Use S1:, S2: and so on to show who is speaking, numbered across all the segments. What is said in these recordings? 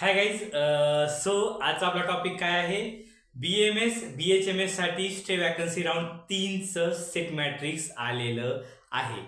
S1: Hi guys so आजचा आपला topic काय आहे? B M S B H M एससाठी stray vacancy round तीनचं सेट मॅट्रिक्स आलेलं आहे.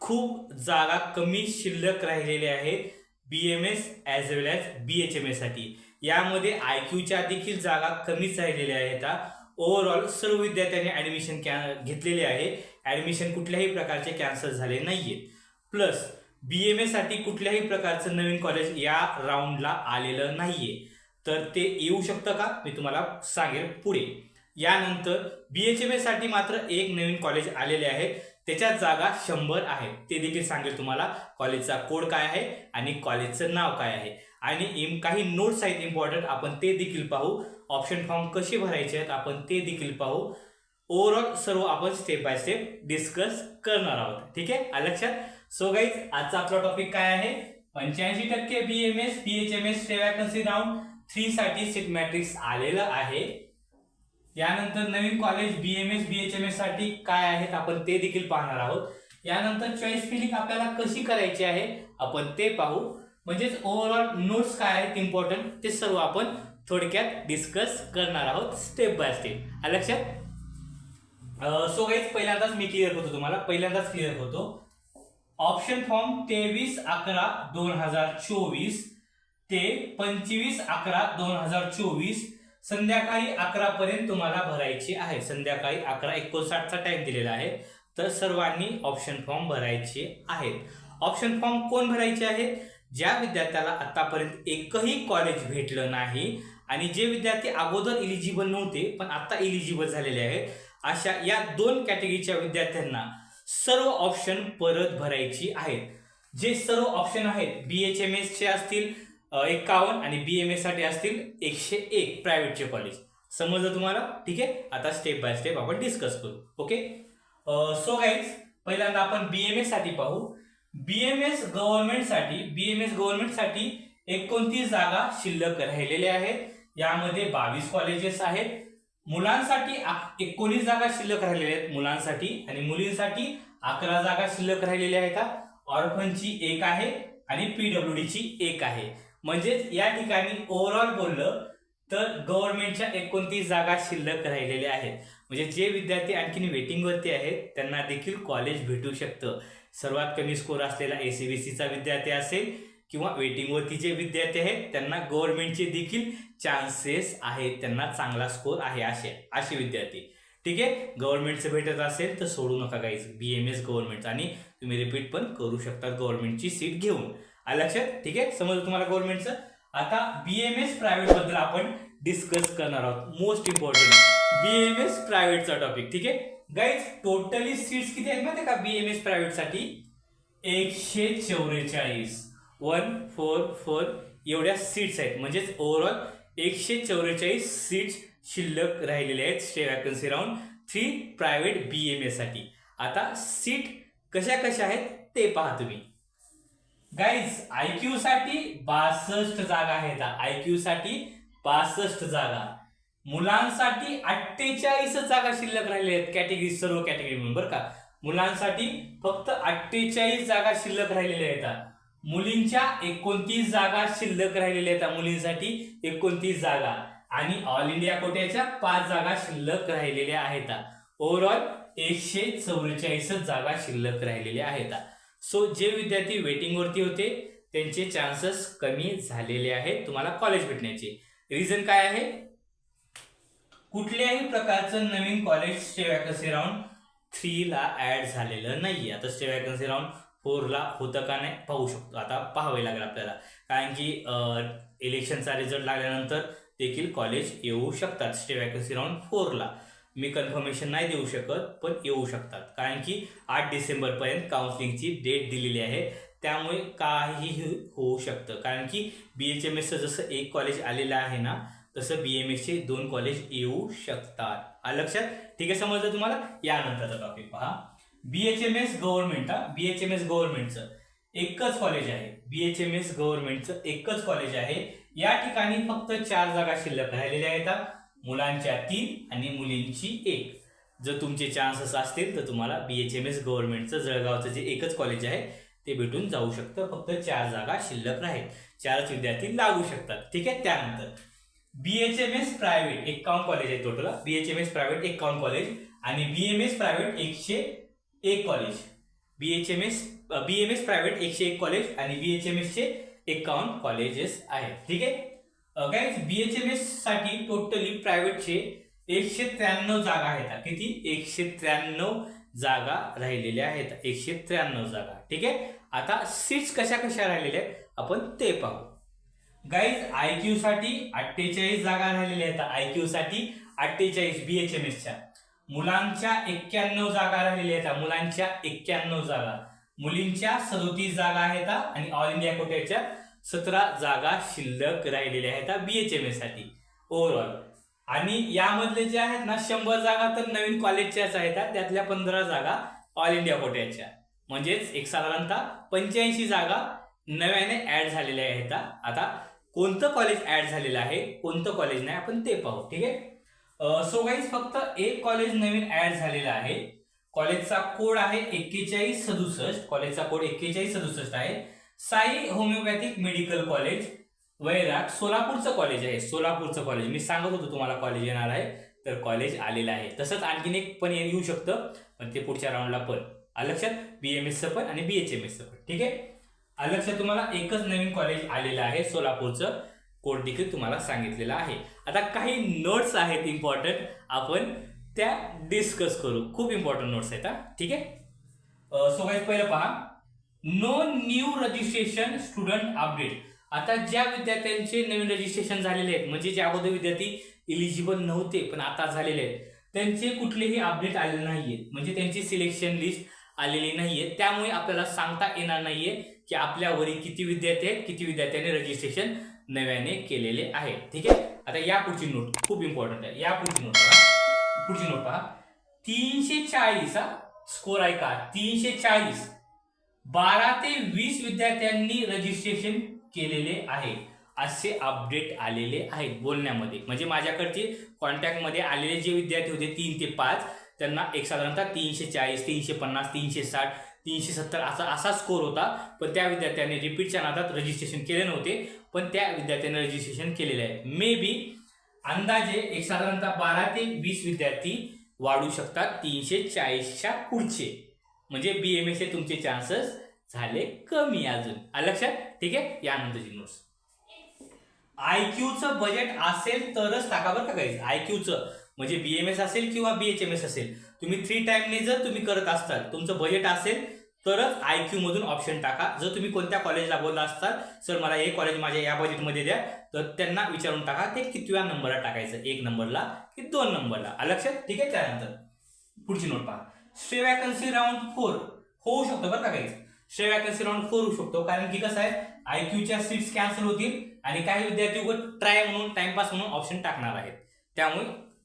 S1: खूप जागा कमी शिल्लक राहिलेल्या आहेत B M S as well as B H M एससाठी. यामध्ये आय क्यूच्या देखील जागा कमीच राहिलेल्या आहेत. ओव्हरऑल सर्व विद्यार्थ्यांनी ॲडमिशन कॅ घेतलेले आहे. ॲडमिशन कुठल्याही प्रकारचे कॅन्सल झाले नाही आहेत प्लस बी एम एसाठी कुठल्याही प्रकारचं नवीन कॉलेज या राऊंडला आलेलं नाहीये. तर ते येऊ शकतं का? मी तुम्हाला सांगेल पुढे. यानंतर बी एच एम एसाठी मात्र एक नवीन कॉलेज आलेले आहे त्याच्या जागा शंभर आहेत ते देखील सांगेल तुम्हाला कॉलेजचा कोड काय आहे आणि कॉलेजचं नाव काय आहे. आणि इम काही नोट्स आहेत इम्पॉर्टंट आपण ते देखील पाहू. ऑप्शन फॉर्म कसे भरायचे आहेत आपण ते देखील पाहू. ओव्हरऑल सर्व आपण स्टेप बाय स्टेप डिस्कस करणार आहोत. ठीक आहे? लक्षात? सो गाईज आजचा आपला टॉपिक काय आहे? पंच्याऐंशी टक्के B M S B H M S vacancy round three साठी सीट मॅट्रिक्स आलेलं आहे. यानंतर नवीन college B M S B H M एससाठी काय आहेत आपण ते देखील पाहणार आहोत. यानंतर चॉईस फिलिंग आपल्याला कशी करायची आहे आपण ते पाहू. म्हणजेच ओव्हरऑल नोट्स काय आहेत इम्पॉर्टंट ते सर्व आपण थोडक्यात डिस्कस करणार आहोत स्टेप बाय स्टेप लक्षात? सो गाईज पहिल्यांदाच मी क्लिअर करतो तुम्हाला. पहिल्यांदाच क्लिअर करतो. ऑप्शन फॉर्म तेवीस अकरा दोन हजार चोवीस ते पंचवीस अकरा दोन हजार चोवीस. संध्याकाळी अकरा पर्यंत तुम्हाला भरायची आहे. संध्याकाळी अकरा एकोणसाठचा टाइम दिलेला आहे. तर सर्वांनी ऑप्शन फॉर्म भरायचे आहेत. ऑप्शन फॉर्म कोण भरायचे आहेत? ज्या विद्यार्थ्याला आतापर्यंत एकही कॉलेज भेटलं नाही आणि जे विद्यार्थी अगोदर इलिजिबल नव्हते पण आता इलिजिबल झालेले आहेत अशा या दोन कॅटेगरीच्या विद्यार्थ्यांना सर्व ऑप्शन परत भरायची आहेत. जे सर्व ऑप्शन आहेत बी एच एम एसचे असतील एकावन्न आणि बी एम एससाठी असतील एकशे एक प्रायव्हेटचे कॉलेज समजलं तुम्हाला? ठीक आहे? आता स्टेप बाय स्टेप आपण डिस्कस करू. ओके सो गाईज पहिल्यांदा आपण बी एम एससाठी पाहू. बी एम एस गव्हर्नमेंटसाठी बी एम एस गव्हर्नमेंटसाठी एकोणतीस जागा शिल्लक राहिलेल्या आहेत. यामध्ये बावीस कॉलेजेस आहेत. मुलांसाठी एकोणीस जागा शिल्लक राहिलेल्या आहेत मुलांसाठी आणि मुलींसाठी अकरा जागा शिल्लक राहिलेल्या आहेत ऑर्फनची एक आहे आणि पीडब्ल्यूडीची एक आहे. म्हणजेच या ठिकाणी ओव्हरऑल बोललं तर गव्हर्नमेंटच्या एकोणतीस जागा शिल्लक राहिलेल्या आहेत. म्हणजे जे विद्यार्थी आणखीन वेटिंगवरती आहेत त्यांना देखील कॉलेज भेटू शकतं. सर्वात कमी स्कोर असलेला एसीबीसीचा विद्यार्थी असेल किंवा वेटिंगवरती जे विद्यार्थी आहेत त्यांना गव्हर्नमेंटचे देखील चान्सेस आहेत. त्यांना चांगला स्कोर आहे असे असे विद्यार्थी. ठीक आहे? गव्हर्नमेंटचं भेटत असेल तर सोडू नका गाईज बी एम एस गव्हर्नमेंटचं आणि तुम्ही रिपीट पण करू शकता गव्हर्नमेंटची सीट घेऊन. आ लक्षात? ठीक आहे? समजलं तुम्हाला गव्हर्नमेंटचं आता बी एम एस प्रायव्हेटबद्दल आपण डिस्कस करणार आहोत. Most important B M S प्रायव्हेटचा topic ठीक आहे? गाईज टोटली सीट्स किती आहेत माहिती का बी एम एस प्रायव्हेटसाठी एकशे चौवेचाळीस वन फोर फोर एवढ्या सीट्स आहेत. म्हणजेच ओव्हरऑल एकशे चौवेचाळीस सीट्स शिल्लक राहिलेल्या आहेत stray vacancy round three private B M एसाठी आता सीट कशा कशा आहेत ते पहा तुम्ही. गाईज आय क्यू साठी बासष्ट जागा आहेत. आय क्यू साठी बासष्ट जागा. मुलांसाठी अठ्ठेचाळीस जागा शिल्लक राहिल्या आहेत. कॅटेगरी सर्व कॅटेगरी म्हणून बरं का? मुलांसाठी फक्त अठ्ठेचाळीस जागा शिल्लक राहिलेल्या आहेत. मुलींच्या एकोणतीस जागा शिल्लक राहिलेल्या आहेत मुलींसाठी. एकोणतीस जागा. आणि ऑल इंडिया कोट्याच्या पाच जागा शिल्लक राहिलेल्या आहेत. ओव्हरऑल एकशे चौवेचाळीस जागा शिल्लक राहिलेल्या आहेत. सो जे विद्यार्थी वेटिंगवरती होते त्यांचे चान्सेस कमी झालेले आहेत तुम्हाला कॉलेज भेटण्याचे. रिझन काय आहे? कुठल्याही प्रकारचं नवीन कॉलेज स्टे वॅकन्सी राऊंड थ्रीला ऍड झालेलं नाही आता स्टे वॅकन्सी राऊंड फोरला होतं का नाही पाहू शकतो. आता पाहावे लागेल आपल्याला. कारण की इलेक्शनचा रिझल्ट लागल्यानंतर देखील कॉलेज येऊ शकतात. स्टे वॅकन्सी राऊंड फोरला मी कन्फर्मेशन नाही देऊ शकत पण येऊ शकतात. कारण की आठ डिसेंबरपर्यंत काउन्सिलिंगची डेट दिलेली आहे. त्यामुळे काहीही होऊ शकतं. कारण की बी एच एम एसचं जसं एक कॉलेज आलेलं आहे ना तसं बी एम एसचे दोन कॉलेज येऊ शकतात. लक्षात? ठीक आहे समजलं तुम्हाला? यानंतरचा टॉपिक पहा. B H M S government हा? बी एच एम एस गव्हर्नमेंटचं एकच कॉलेज आहे. बी एच एम एस गव्हर्नमेंटचं एकच कॉलेज आहे. या ठिकाणी फक्त चार जागा शिल्लक राहिलेल्या आहेत मुलांच्या तीन आणि मुलींची एक. जर तुमचे चान्सेस असतील तर तुम्हाला बी एच एम एस गव्हर्नमेंटचं जळगावचं जे एकच कॉलेज आहे ते भेटून जाऊ शकतं. फक्त चार जागा शिल्लक राहील. चारच विद्यार्थी लागू शकतात. ठीक आहे? त्यानंतर B H M S private एकावन्न कॉलेज आहे total B H M S private एकावन्न कॉलेज आणि बी एम एस प्रायव्हेट एकशे एक college B H M S B M S private एकशे एक कॉलेज आणि बी एच एम एस चे कॉलेजेस आहेत. ठीक आहे? काय बी एच एम एससाठी टोटली प्रायव्हेटचे एकशे त्र्याण्णव जागा आहेत. किती? एकशे त्र्याण्णव जागा राहिलेल्या आहेत. एकशे त्र्याण्णव जागा. ठीक आहे? आता सीट्स कशा कशा राहिलेल्या आहेत? आपण ते पाहू. गाईज आय क्यू साठी अठ्ठेचाळीस जागा राहिलेल्या आहेत. आय क्यू साठी अठ्ठेचाळीस बी एच एम एसच्या मुलांच्या एक्क्याण्णव जागा राहिलेल्या आहेत. मुलांच्या एक्क्याण्णव जागा. मुलींच्या सदोतीस जागा आहेत आणि ऑल इंडिया कोट्याच्या सतरा जागा शिल्लक राहिलेल्या आहेत बी एच एम एससाठी. ओव्हरऑल आणि यामधले जे आहेत ना शंभर जागा तर नवीन कॉलेजच्याच आहेत त्यातल्या पंधरा जागा ऑल इंडिया कोट्याच्या. म्हणजेच एक साधारणतः पंच्याऐंशी जागा नव्याने ऍड झालेल्या आहेत आता कोणतं कॉलेज ऍड झालेलं आहे कोणतं कॉलेज नाही आपण ते पाहू. ठीक आहे? सो गाईज फक्त एक कॉलेज नवीन ऍड झालेला आहे. कॉलेजचा कोड आहे एक्केचाळीस सदुसष्ट. कॉलेजचा कोड एक्केचाळीस सदुसष्ट आहे. साई होमिओपॅथिक मेडिकल कॉलेज वैराग सोलापूरचं कॉलेज आहे. सोलापूरचं कॉलेज मी सांगत होतो तुम्हाला कॉलेज येणार आहे. तर कॉलेज आलेलं आहे. तसंच आणखीन एक पण येऊ शकतं. पण ते पुढच्या राऊंडला पण. लक्षात? बी एम एसचं पण आणि बी एच एम एसचं पण. ठीक आहे? लक्षात तुम्हाला एकच नवीन कॉलेज आलेलं आहे सोलापूरचं. कोड देखील तुम्हाला सांगितलेलं आहे. आता काही नोट्स आहेत इम्पॉर्टंट आपण त्या डिस्कस करू. खूप इम्पॉर्टंट नोट्स आहेत हा. ठीक आहे? सो गाईज पहिलं पहा. No new registration student update आता ज्या विद्यार्थ्यांचे नवीन रजिस्ट्रेशन झालेले आहेत म्हणजे जे अगोदर विद्यार्थी इलिजिबल नव्हते पण आता झालेले आहेत त्यांचे कुठलेही अपडेट आलेले नाहीयेत म्हणजे त्यांची सिलेक्शन लिस्ट आलेली नाहीये. त्यामुळे आपल्याला सांगता येणार नाहीये की आपल्यावरील किती विद्यार्थी आहेत किती विद्यार्थ्यांनी रजिस्ट्रेशन नव्याने केलेले आहे. ठीक आहे? आता या पुढची नोट खूप इम्पॉर्टंट आहे. या पुढची नोट पहा पुढची नोट पहा. तीनशे चाळीस हा? स्कोर का? तीनशे चाळीस. बारा ते वीस विद्यार्थ्यांनी रजिस्ट्रेशन केलेले आहे. असे अपडेट आलेले आहेत बोलण्यामध्ये. म्हणजे माझ्याकडचे कॉन्टॅक्टमध्ये आलेले जे विद्यार्थी होते तीन ते पाच त्यांना एक साधारणतः तीनशे चाळीस तीनशे पन्नास तीनशे साठ तीनशे सत्तर असा असा स्कोर होता. पण त्या विद्यार्थ्याने रिपीटच्या नादात रजिस्ट्रेशन केले नव्हते. पण त्या विद्यार्थ्याने रजिस्ट्रेशन केलेले आहे. मे बी अंदाजे एक साधारणतः बारा ते वीस विद्यार्थी वाढू शकतात तीनशे चाळीसच्या पुढचे. म्हणजे बी एम एसचे तुमचे चान्सेस झाले कमी अजून. लक्षात? ठीक आहे? यानंतरची नोट्स आय क्यूचं बजेट असेल तरच टाका बरं का काही आय क्यूचं म्हणजे बी एम एस असेल किंवा बी एच एम एस असेल. तुम्ही थ्री टाइमने जर तुम्ही करत असताल तुमचं बजेट असेल तरच आय क्यू मधून ऑप्शन टाका. जर तुम्ही कोणत्या कॉलेजला बोलला असताल सर मला हे कॉलेज माझ्या या बजेटमध्ये द्या तर त्यांना विचारून टाका ते कितव्या नंबरला टाकायचं. एक नंबरला की दोन नंबरला लक्षात? ठीक आहे? त्यानंतर पुढची नोट पहा. स्टे वॅकन्सी राऊंड फोर होऊ शकतो बरं का काहीच स्टे वॅकन्सी राऊंड फोर होऊ शकतो. कारण की कसं आहे आय क्यूच्या सीट्स कॅन्सल होतील आणि काही विद्यार्थी उघड ट्राय म्हणून टाइमपास म्हणून ऑप्शन टाकणार आहेत. त्यामुळे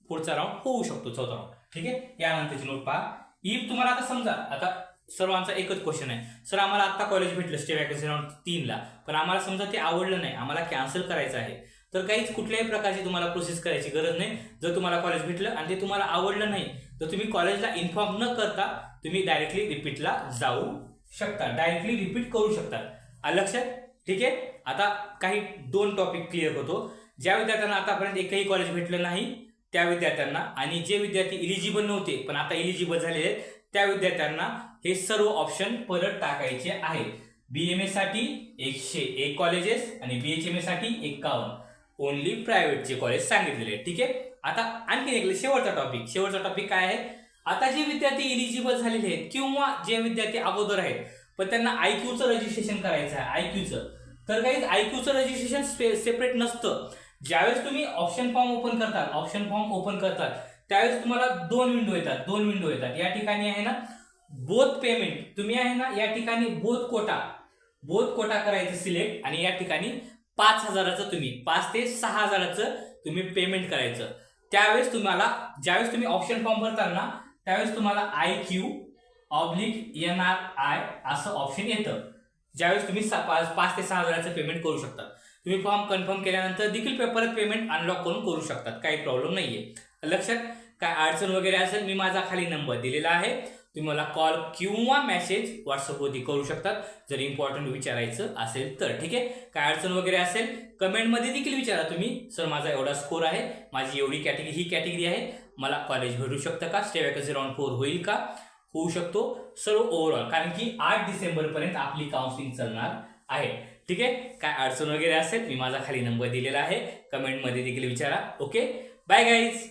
S1: पुढचा राऊंड होऊ शकतो चौथा राऊंड ठीक आहे? यानंतरची नोट पहा. इफ तुम्हाला आता समजा आता सर्वांचा एकच क्वेश्चन आहे. सर आम्हाला आता कॉलेज भेटलं स्टे वॅकन्सी राऊंड तीनला. पण आम्हाला समजा ते आवडलं नाही आम्हाला कॅन्सल करायचं आहे. तर काहीच कुठल्याही प्रकारची तुम्हाला प्रोसेस करायची गरज नाही. जर तुम्हाला कॉलेज भेटलं आणि ते तुम्हाला आवडलं नाही तर तुम्ही कॉलेजला इन्फॉर्म न करता तुम्ही डायरेक्टली रिपीटला जाऊ शकता. डायरेक्टली रिपीट करू शकता. लक्षात? ठीक आहे? आता काही दोन टॉपिक क्लिअर होतो. ज्या विद्यार्थ्यांना आतापर्यंत एकही कॉलेज भेटलं नाही त्या विद्यार्थ्यांना आणि जे विद्यार्थी इलिजिबल नव्हते पण आता इलिजिबल झालेले आहेत त्या विद्यार्थ्यांना हे सर्व ऑप्शन परत टाकायचे आहेत. बी एमसाठी एकशे एक कॉलेजेस आणि बी एच एम एससाठी एकावन्न. ओनली प्रायव्हेटचे कॉलेज सांगितलेले ठीक आहे? आता आणखी एक शेवटचा टॉपिक शेवटचा टॉपिक काय आहे? आता जे विद्यार्थी इलिजिबल झालेले आहेत किंवा जे विद्यार्थी अगोदर आहेत पण त्यांना आय क्यूचं रजिस्ट्रेशन करायचं आहे आय क्यूचं तर काही आय क्यूचं रजिस्ट्रेशन सेपरेट नसतं. ज्यावेळेस तुम्ही ऑप्शन फॉर्म ओपन करतात ऑप्शन फॉर्म ओपन करतात त्यावेळेस तुम्हाला दोन विंडो येतात दोन विंडो येतात. या ठिकाणी आहे ना बोथ पेमेंट तुम्ही आहे ना या ठिकाणी बोथ कोटा बोथ कोटा करायचं सिलेक्ट आणि या ठिकाणी पाच हजाराचं तुम्ही पाच ते सहा हजाराचं तुम्ही पेमेंट करायचं. त्यावेळेस तुम्हाला ज्यावेळेस तुम्ही ऑप्शन फॉर्म भरताल ना त्यावेळेस तुम्हाला I Q oblique N R I असं ऑप्शन येतं. ज्यावेळेस तुम्ही पाच पाच ते सहा हजाराचं पेमेंट करू शकता. तुम्ही फॉर्म कन्फर्म केल्यानंतर देखील पे- परत पेमेंट अनलॉक करून करू शकतात. काही प्रॉब्लेम नाहीये. लक्षात? काय अडचण वगैरे असेल मी माझा खाली नंबर दिलेला आहे. तुम्ही मला कॉल किंवा मेसेज व्हॉट्सअपवरती करू शकतात जर इम्पॉर्टंट विचारायचं असेल तर. ठीक आहे? काय अडचण वगैरे असेल कमेंटमध्ये देखील विचारा तुम्ही. सर माझा एवढा स्कोर आहे. माझी एवढी कॅटेगरी ही कॅटेगरी आहे. मला कॉलेज भेटू शकतं का? स्टे वॅकन्सी राऊंड फोर होईल का? होऊ शकतो. सर्व ओव्हरऑल कारण की आठ डिसेंबरपर्यंत आपली काउन्सिलिंग चालणार आहे. ठीक आहे? काय अडचण वगैरे असेल मी माझा खाली नंबर दिलेला आहे. कमेंटमध्ये देखील विचारा. Okay bye guys